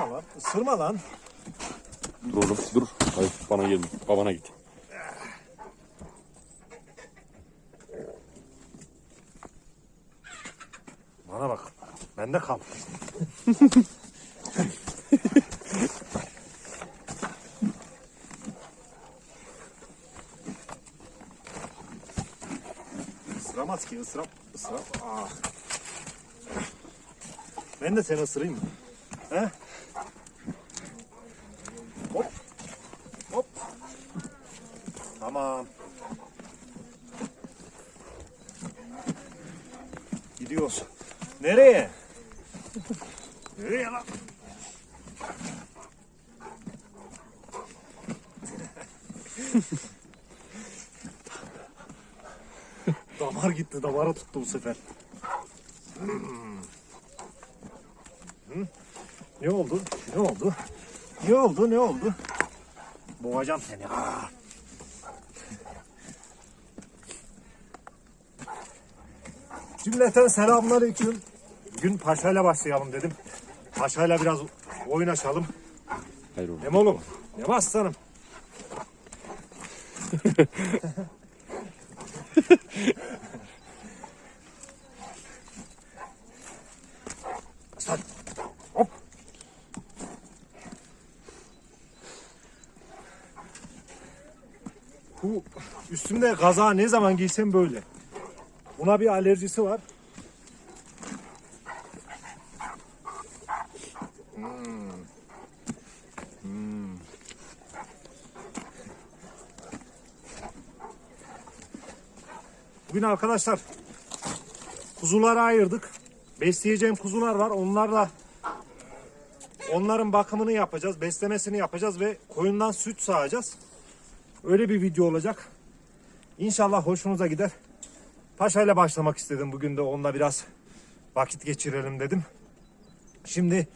Isırma lan. Isırma lan. Dur oğlum dur. Hayır bana gelme. Babana git. Bana bak. Bende kal. Isıramaz ki ısıram. Isıram. Ah. Ben de seni ısırayım mı? He? Hop. Hop. Tamam. Gidiyoruz. Nereye? Nereye lan? Damar gitti, damara tuttu bu sefer. Hmm. Ne oldu? Ne oldu? Ne oldu? Ne oldu? Boğacağım seni. Ah. Cümleten selamünaleyküm. Bugün Paşa'yla başlayalım dedim. Paşa'yla biraz oynaşalım. Hayır oğlum. Mi oğlum? Mi aslanım? Aslan. Hop. Bu üstümde kaza ne zaman giysem böyle. Buna bir alerjisi var. Bugün arkadaşlar kuzuları ayırdık. Besleyeceğim kuzular var. Onlarla onların bakımını yapacağız, beslemesini yapacağız ve koyundan süt sağacağız. Öyle bir video olacak. İnşallah hoşunuza gider. Paşa ile başlamak istedim bugün de onunla biraz vakit geçirelim dedim. Şimdi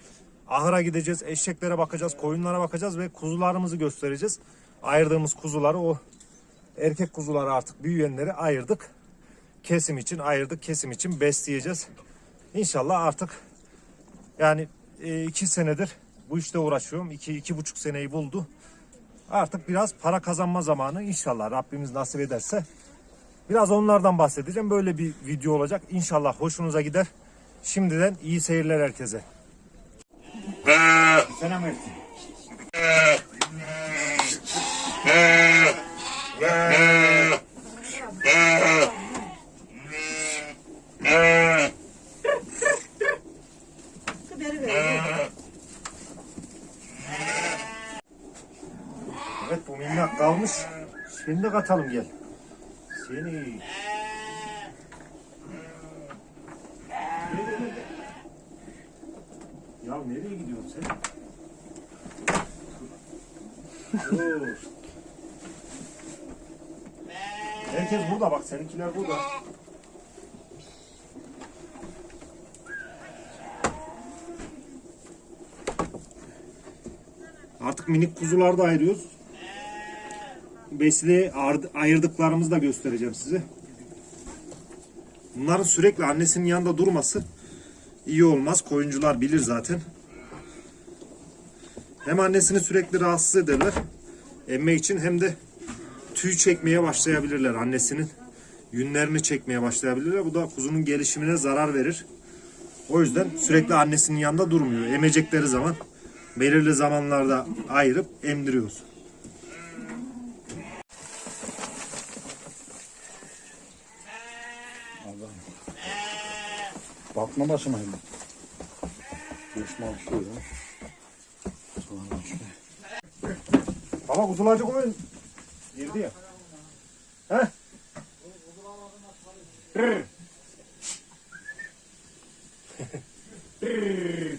ahıra gideceğiz, eşeklere bakacağız, koyunlara bakacağız ve kuzularımızı göstereceğiz. Ayırdığımız kuzuları o erkek kuzuları artık büyüyenleri ayırdık. Kesim için ayırdık, kesim için besleyeceğiz. İnşallah artık yani e, iki senedir bu işte uğraşıyorum. İki, iki buçuk seneyi buldu. Artık biraz para kazanma zamanı inşallah Rabbimiz nasip ederse. Biraz onlardan bahsedeceğim. Böyle bir video olacak. İnşallah hoşunuza gider. Şimdiden iyi seyirler herkese. Selam etsin. Evet bu minnak kalmış. Seni de katalım gel. Seni. Ya nereye gidiyorsun sen? Dur. Herkes burada bak seninkiler burada. Artık minik kuzuları da ayırıyoruz. Besile ayırdıklarımızı da göstereceğim size. Bunların sürekli annesinin yanında durması iyi olmaz. Koyuncular bilir zaten. Hem annesini sürekli rahatsız ederler. Emme için hem de tüy çekmeye başlayabilirler annesinin. Yünlerini çekmeye başlayabilirler. Bu da kuzunun gelişimine zarar verir. O yüzden sürekli annesinin yanında durmuyor. Emecekleri zaman belirli zamanlarda ayırıp emdiriyoruz. Başıma hemen. Düşman ya. Sonra şey. Baba kuzulacı koyun. Girdi ya. He?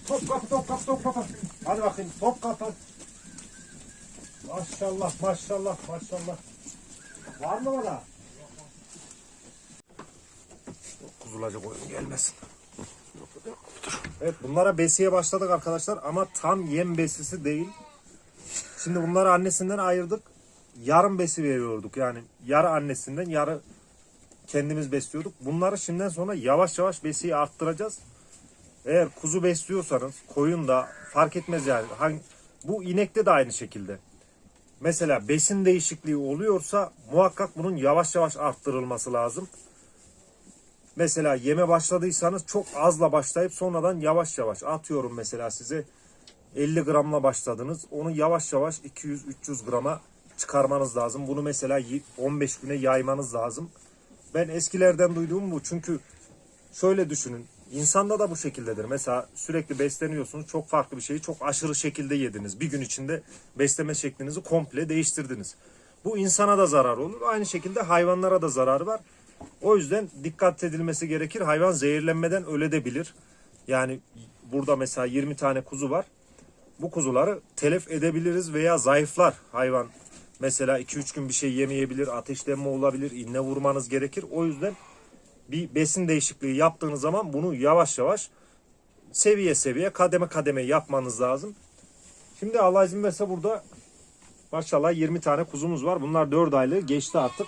Top kapı top kapı top kapı. Hadi bakayım top kapı. Maşallah maşallah maşallah. Var mı bana? Kuzulacı koyun gelmesin. Evet bunlara besiye başladık arkadaşlar ama tam yem besisi değil. Şimdi bunları annesinden ayırdık. Yarım besi veriyorduk yani yarı annesinden yarı kendimiz besliyorduk. Bunları şimdiden sonra yavaş yavaş besiyi arttıracağız. Eğer kuzu besliyorsanız koyun da fark etmez yani. Hangi, bu inekte de aynı şekilde. Mesela besin değişikliği oluyorsa muhakkak bunun yavaş yavaş arttırılması lazım. Mesela yeme başladıysanız çok azla başlayıp sonradan yavaş yavaş atıyorum mesela size 50 gramla başladınız. Onu yavaş yavaş 200-300 grama çıkarmanız lazım. Bunu mesela y- 15 güne yaymanız lazım. Ben eskilerden duyduğum bu. Çünkü şöyle düşünün. İnsanda da bu şekildedir. Mesela sürekli besleniyorsunuz. Çok farklı bir şeyi çok aşırı şekilde yediniz. Bir gün içinde besleme şeklinizi komple değiştirdiniz. Bu insana da zarar olur. Aynı şekilde hayvanlara da zararı var. O yüzden dikkat edilmesi gerekir. Hayvan zehirlenmeden ölebilir. Yani burada mesela 20 tane kuzu var. Bu kuzuları telef edebiliriz veya zayıflar hayvan. Mesela 2-3 gün bir şey yemeyebilir, ateşlenme olabilir, inne vurmanız gerekir. O yüzden bir besin değişikliği yaptığınız zaman bunu yavaş yavaş seviye seviye kademe kademe yapmanız lazım. Şimdi Allah izin verirse burada maşallah 20 tane kuzumuz var. Bunlar 4 aylığı geçti artık.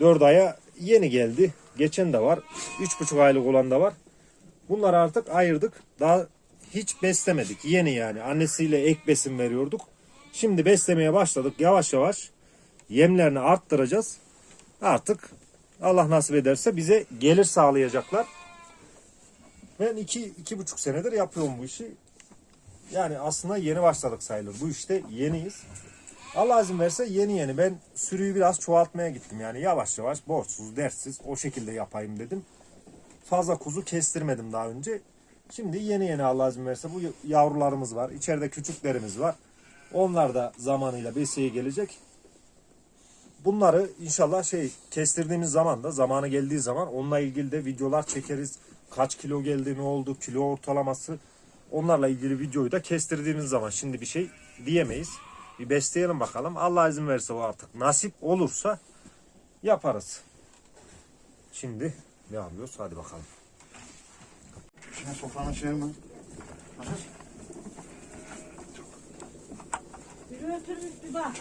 4 aya yeni geldi. Geçen de var. 3,5 aylık olan da var. Bunları artık ayırdık. Daha hiç beslemedik. Yeni yani. Annesiyle ek besin veriyorduk. Şimdi beslemeye başladık. Yavaş yavaş yemlerini arttıracağız. Artık Allah nasip ederse bize gelir sağlayacaklar. Ben iki, iki buçuk senedir yapıyorum bu işi. Yani aslında yeni başladık sayılır. Bu işte yeniyiz. Allah izin verse yeni yeni. Ben sürüyü biraz çoğaltmaya gittim. Yani yavaş yavaş borçsuz, derssiz o şekilde yapayım dedim. Fazla kuzu kestirmedim daha önce. Şimdi yeni yeni Allah izin verirse bu yavrularımız var. İçeride küçüklerimiz var. Onlar da zamanıyla beseye gelecek. Bunları inşallah şey kestirdiğimiz zaman da zamanı geldiği zaman onunla ilgili de videolar çekeriz. Kaç kilo geldi, ne oldu, kilo ortalaması. Onlarla ilgili videoyu da kestirdiğimiz zaman şimdi bir şey diyemeyiz. Bir besleyelim bakalım. Allah izin verirse o artık nasip olursa yaparız. Şimdi ne yapıyoruz? Hadi bakalım. Şimdi sofranın içine mi? Nasıl? Bir ötürmüş bir bak.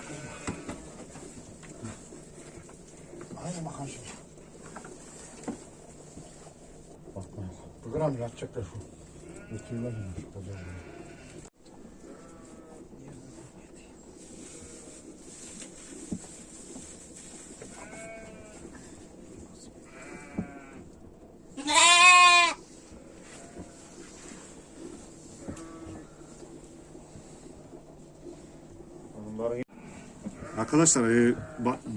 Aynen bakalım şimdi. Bakmayın. Bu gram yatacaklar şu. Götürürler mi şu Arkadaşlar e,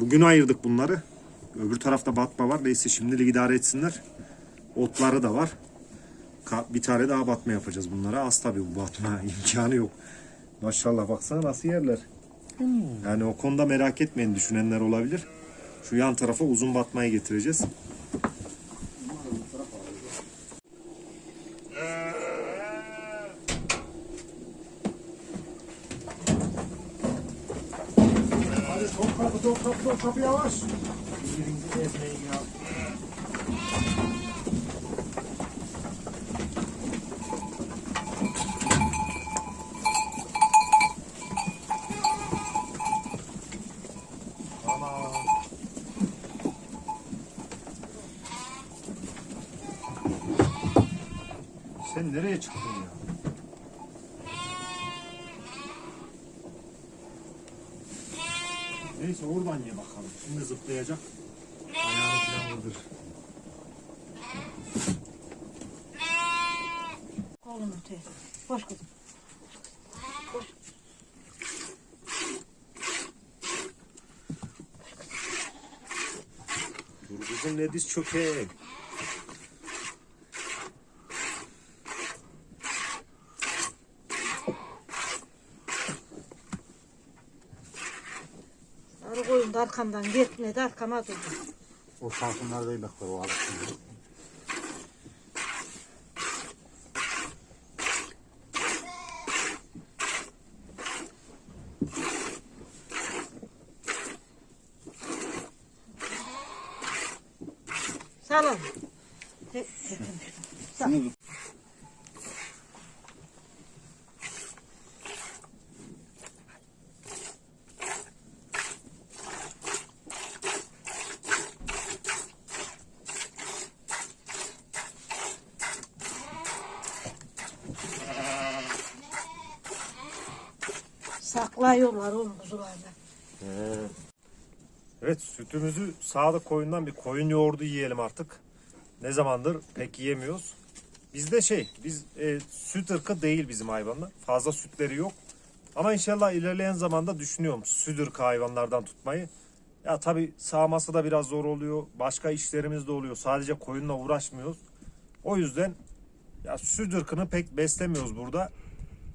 bugün ayırdık bunları. Öbür tarafta batma var. Neyse şimdilik idare etsinler. Otları da var. Ka- bir tane daha batma yapacağız bunlara. Az tabii bu batma imkanı yok. Maşallah baksana nasıl yerler. Yani o konuda merak etmeyin düşünenler olabilir. Şu yan tarafa uzun batmayı getireceğiz. Hadi top kapı top kapı top kapı yavaş. Birbirinizi ezmeyin ya. Tamam. Sen nereye çıktın ya? Neyse oradan ye bakalım. Şimdi zıplayacak. Ayağını falan vurdur. Oğlum öte. Boş kızım. Boş. Dur kızım ne diz çökek. Arı koyun da arkamdan gitmedi arkama durdu. O salkımlar değil bak o alışsın. Salın. He, he, Sal. Saklıyorlar oğlum kuzularla. Evet sütümüzü sağlık koyundan bir koyun yoğurdu yiyelim artık. Ne zamandır pek yiyemiyoruz. Bizde şey biz e, süt ırkı değil bizim hayvanlar. Fazla sütleri yok. Ama inşallah ilerleyen zamanda düşünüyorum süt ırkı hayvanlardan tutmayı. Ya tabi sağması da biraz zor oluyor. Başka işlerimiz de oluyor. Sadece koyunla uğraşmıyoruz. O yüzden ya süt ırkını pek beslemiyoruz burada.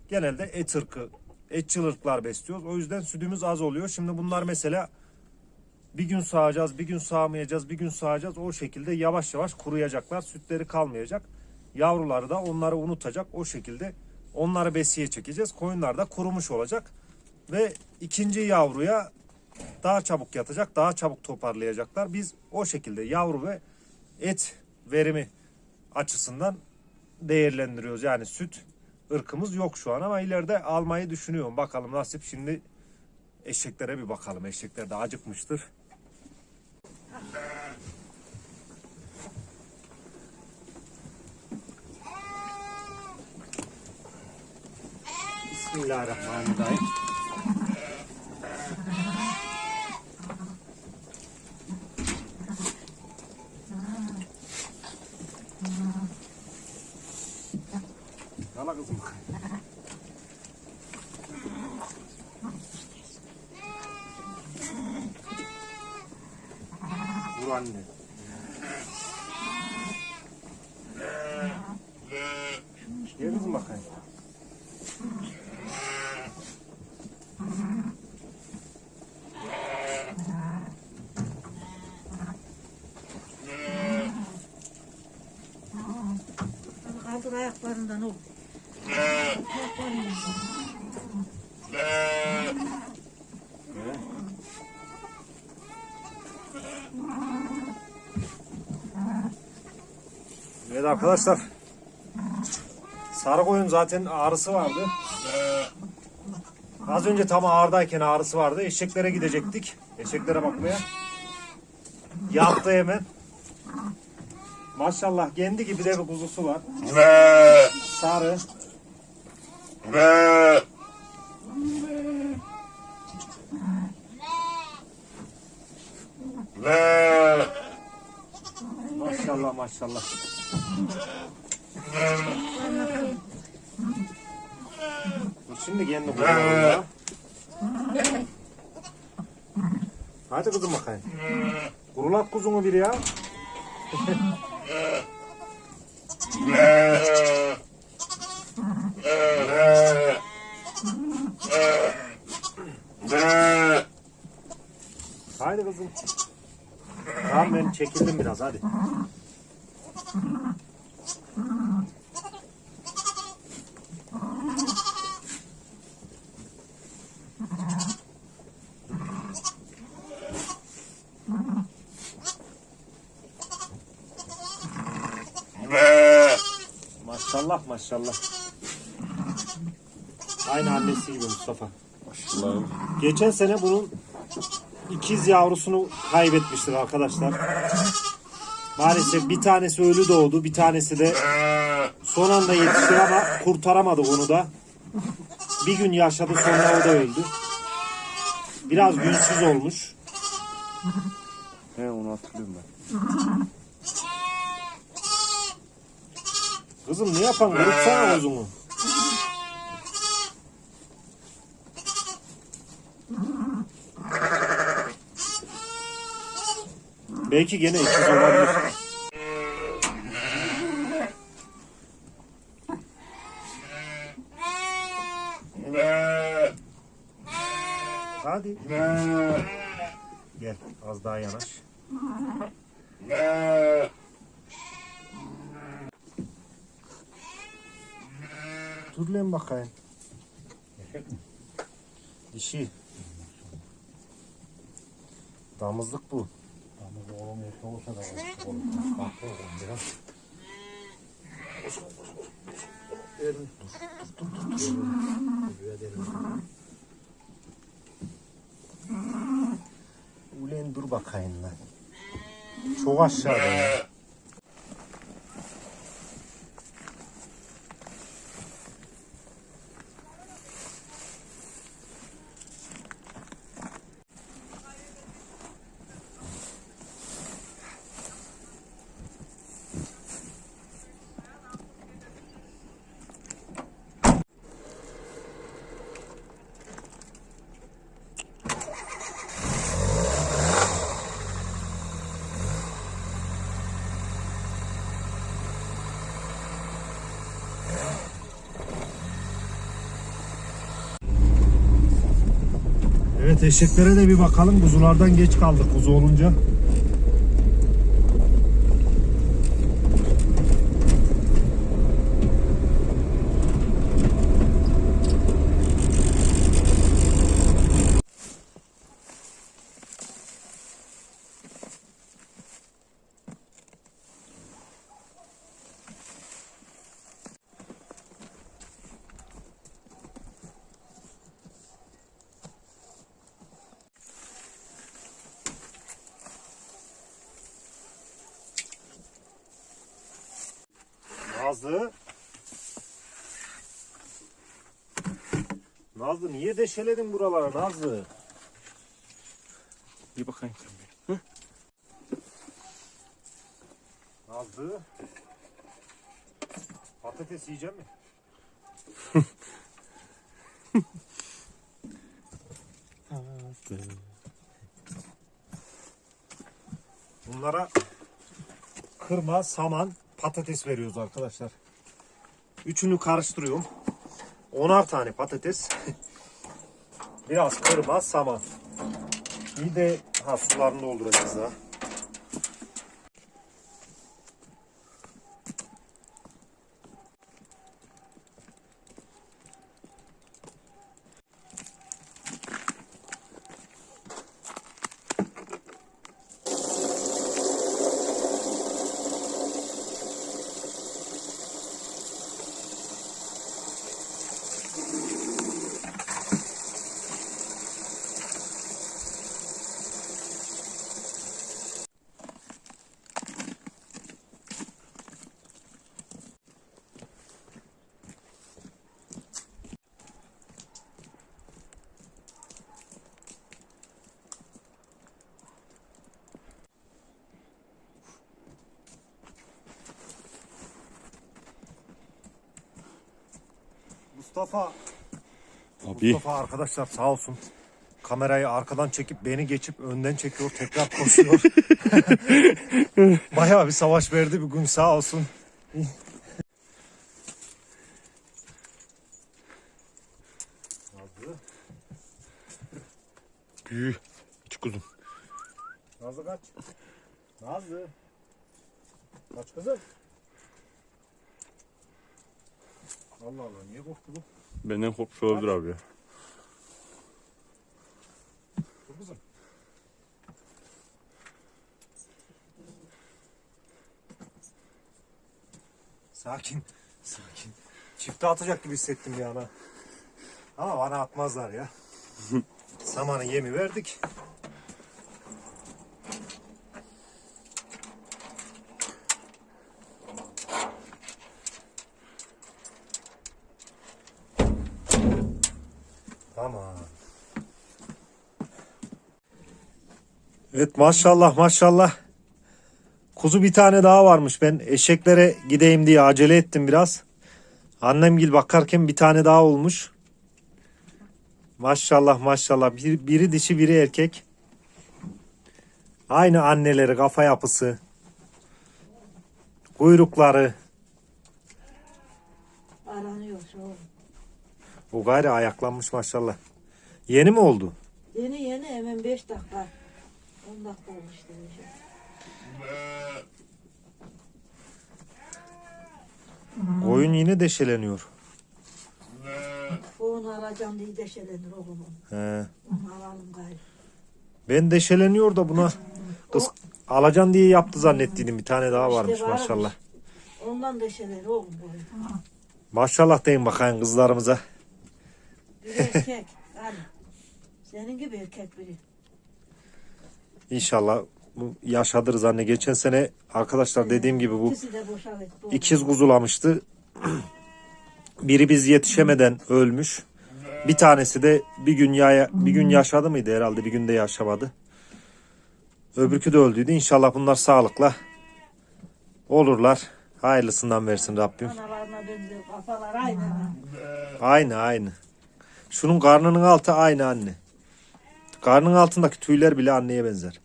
Genelde et ırkı, etçil ırklar besliyoruz. O yüzden sütümüz az oluyor. Şimdi bunlar mesela bir gün sağacağız, bir gün sağmayacağız, bir gün sağacağız. O şekilde yavaş yavaş kuruyacaklar. Sütleri kalmayacak. Yavruları da onları unutacak. O şekilde onları besiye çekeceğiz. Koyunlar da kurumuş olacak. Ve ikinci yavruya daha çabuk yatacak, daha çabuk toparlayacaklar. Biz o şekilde yavru ve et verimi açısından değerlendiriyoruz. Yani süt ırkımız yok şu an ama ileride almayı düşünüyorum. Bakalım nasip. Şimdi eşeklere bir bakalım. Eşekler de acıkmıştır. Bismillahirrahmanirrahim. Yala kızım. Vur anne. Gel kızım bakayım. Kaldır ayaklarından oğlum. Ayaklarından. Evet arkadaşlar. Sarı koyun zaten ağrısı vardı. Az önce tam ağırdayken ağrısı vardı. Eşeklere gidecektik. Eşeklere bakmaya. Yattı hemen. Maşallah kendi gibi de bir kuzusu var. Sarı. Maşallah Şimdi kendi kuzuları ya. Hadi kızım bakayım. Kurulat kuzunu bir ya. Haydi kızım. Tamam ben çekildim biraz hadi. Maşallah maşallah. Aynı annesi gibi Mustafa. Maşallah. Geçen sene bunun ikiz yavrusunu kaybetmiştir arkadaşlar. Maalesef bir tanesi ölü doğdu, bir tanesi de son anda yetişti ama kurtaramadık onu da. Bir gün yaşadı sonra o da öldü. Biraz günsüz olmuş. He onu hatırlıyorum ben. Kızım ne yapan? Kırıksana uzunu. Belki gene ikiz olabilir. Hadi. Gel az daha yanaş. Dur lan bakayım. Dişi. Damızlık bu. Ulan dur bakayım lan. Çok aşağıda. Evet eşeklere de bir bakalım. Kuzulardan geç kaldık kuzu olunca. Nazlı. Deşeledin buralara Nazlı? Bir bakayım. Nazlı. Patates yiyecek mi? Bunlara kırma, saman, patates veriyoruz arkadaşlar. Üçünü karıştırıyorum. Onar tane patates. Biraz kırma, saman. Bir de ha sularını dolduracağız daha. Mustafa Abi Mustafa arkadaşlar sağ olsun. Kamerayı arkadan çekip beni geçip önden çekiyor tekrar koşuyor. Bayağı bir savaş verdi bugün sağ olsun. Nazlı, büyü. İç kuzum. Nazlı kaç. Nazlı. Kaç kızım. Allah Allah niye korktu bu? Benden korkmuş olabilir abi ya. Dur kızım. Sakin. Sakin. Çifte atacak gibi hissettim bir ana. Ama bana atmazlar ya. Samanı yemi verdik. Tamam. Evet maşallah maşallah. Kuzu bir tane daha varmış. Ben eşeklere gideyim diye acele ettim biraz. Annemgil bakarken bir tane daha olmuş. Maşallah maşallah. Bir, biri dişi biri erkek. Aynı anneleri kafa yapısı. Kuyrukları. Aranıyor. O gayrı ayaklanmış maşallah. Yeni mi oldu? Yeni yeni hemen 5 dakika. 10 dakika olmuş demişim. Koyun yine deşeleniyor. Onu alacağım diye deşelenir oğlum. He. Onu alalım gayrı. Ben deşeleniyor da buna kız alacan diye yaptı zannettiydim. Bir tane daha İşte varmış varmış. maşallah. Ondan deşelenir oğlum bu. Maşallah deyin bakayım kızlarımıza. Bir erkek. hani. Senin gibi erkek biri. İnşallah bu yaşadırız anne. Geçen sene arkadaşlar dediğim gibi bu ikiz kuzulamıştı. Biri biz yetişemeden ölmüş. Bir tanesi de bir gün ya bir gün yaşadı mıydı herhalde bir günde yaşamadı. Öbürkü de öldüydü. İnşallah bunlar sağlıkla olurlar. Hayırlısından versin Rabbim. Aynı aynı. Şunun karnının altı aynı anne. Karnının altındaki tüyler bile anneye benzer.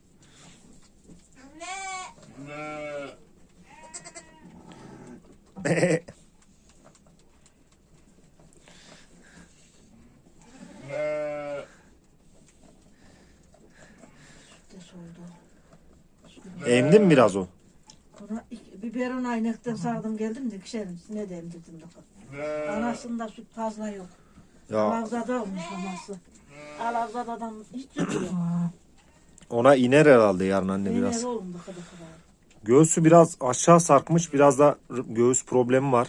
Oldu. Emdi mi biraz o? Ona iki- biberon aynaktan sardım geldim de kişerim ne diyeyim dedim de. Anasında süt fazla yok. Ya Alavzada olmuş anası. Alavzadadan hiç süt yok. ona iner herhalde yarın anne biraz. Neler oldu kadar kadar. Göğsü biraz aşağı sarkmış. Biraz da göğüs problemi var.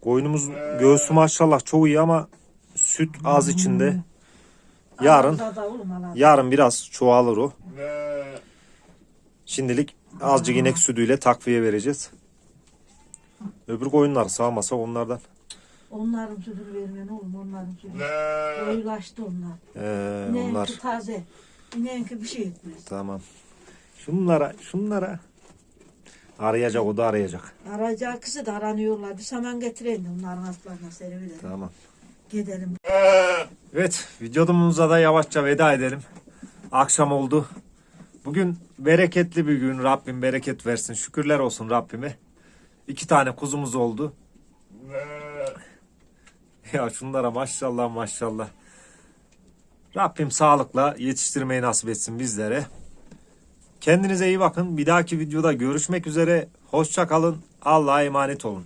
Koyunumuz göğsü maşallah çok iyi ama süt az içinde. Yarın oğlum alavzada. yarın biraz çoğalır o. Şimdilik azıcık inek sütüyle takviye vereceğiz. Öbür koyunlar sağmasa onlardan. Onların sütünü vermen oğlum onların sütü. Koyulaştı onlar. Ee, onlar taze. İneğinki bir şey etmez. tamam. Şunlara şunlara arayacak o da arayacak. Arayacağı kızı da aranıyorlar. Bir saman getirelim de onların altlarına seriverelim. Tamam. Gidelim. Evet videomuza da yavaşça veda edelim. Akşam oldu. Bugün bereketli bir gün. Rabbim bereket versin. Şükürler olsun Rabbime. İki tane kuzumuz oldu. Ya şunlara maşallah maşallah. Rabbim sağlıkla yetiştirmeyi nasip etsin bizlere. Kendinize iyi bakın. Bir dahaki videoda görüşmek üzere. Hoşça kalın. Allah'a emanet olun.